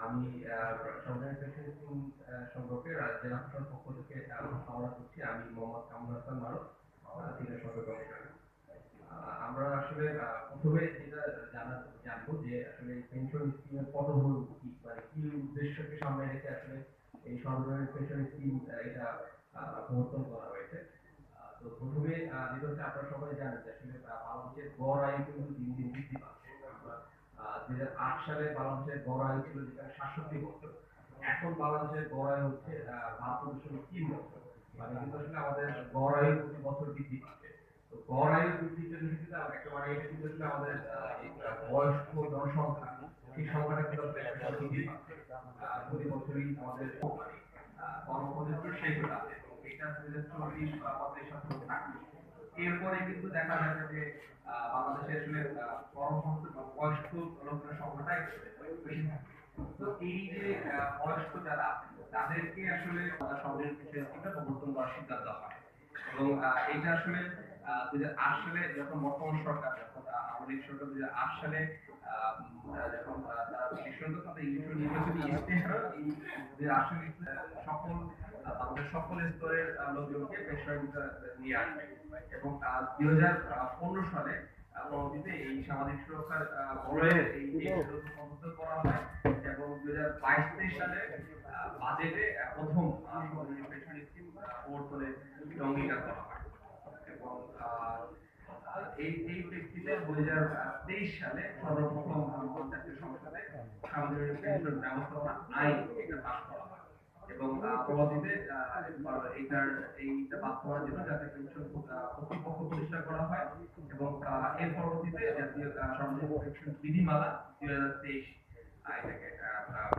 আমি সম্পর্কে পক্ষ থেকে আহ, করছি আমি মোহাম্মদ কামরুল হাসান মারুফ কমিশনার। আমরা আসলে প্রথমে যেটা জানা জানব যে আসলে পেনশন স্কিমের কি মানে কি উদ্দেশ্যকে সামনে রেখে আসলে এই সরকারি পেনশন স্কিম এটা প্রবর্তন করা হয়েছে। তো প্রথমে যেটা হচ্ছে আপনারা সবাই জানেন যে আসলে বাংলাদেশের গড় আয়ু কিন্তু দিন দিন বৃদ্ধি পাচ্ছে আমরা দুই হাজার আট সালে বাংলাদেশের গড় আয়ু ছিল যেখানে সাতষট্টি বছর। এখন বাংলাদেশের গড় আয়ু হচ্ছে বাহাত্তর দশমিক তিন বছর। মানে কিন্তু আসলে আমাদের গড় আয়ু প্রতি বছর বৃদ্ধি পাচ্ছে। তো গড় আয়ু বৃদ্ধির জন্য কিন্তু একেবারে এটা কিন্তু আসলে আমাদের বয়স্ক জনসংখ্যা। সেই সংখ্যাটা কিন্তু বৃদ্ধি পাচ্ছে। প্রতি বছরই আমাদের আহ, কর্মপদ্ধতি সেইগুলো আছে। এটা দুই হাজার চল্লিশ বা থাকবে। এরপরে কিন্তু দেখা যাবে যে বাংলাদেশে আসলে কর্মসংস্থান বা বয়স্ক লোকের সংখ্যাটাই বেশি তো এই যে বয়স্ক যারা, তাদেরকে আসলে সরকারের বিষয়ে প্রবর্তন করার সিদ্ধান্ত হয়। এবং এটা আসলে দুই হাজার আট সালে যখন বর্তমান সরকার, যখন আমাদের সরকার দুই হাজার আট সালে যখন তারা বিশেষত তাদের ইলেকট্রন নির্বাচনী ইশতেহার এই সকল সকল স্তরের লোকজনকে পেশায় নিয়ে আসবে। এবং দুই হাজার পনেরো সালে পরবর্তীতে এই সামাজিক সুরক্ষার এই করা হয়। এবং দুই হাজার বাইশ তেইশ সালে বাজেটে প্রথম পেনশন স্কিম প্রবর্তনের অঙ্গীকার করা হয়। এবং এই এই প্রেক্ষিতে দুই হাজার তেইশ সালে সর্বপ্রথম আমাদের জাতীয় সংসদে সামাজিক পেনশন ব্যবস্থাপনা আইন এটা করা হয়। এবং পরবর্তীতে এটার এইটা বাস্তবায়নের জন্য জাতীয় কমিশন কর্তৃপক্ষ প্রতিষ্ঠা করা হয় এবং এর পরবর্তীতে জাতীয় সামাজিক বিধিমালা দুই হাজার তেইশ এটাকে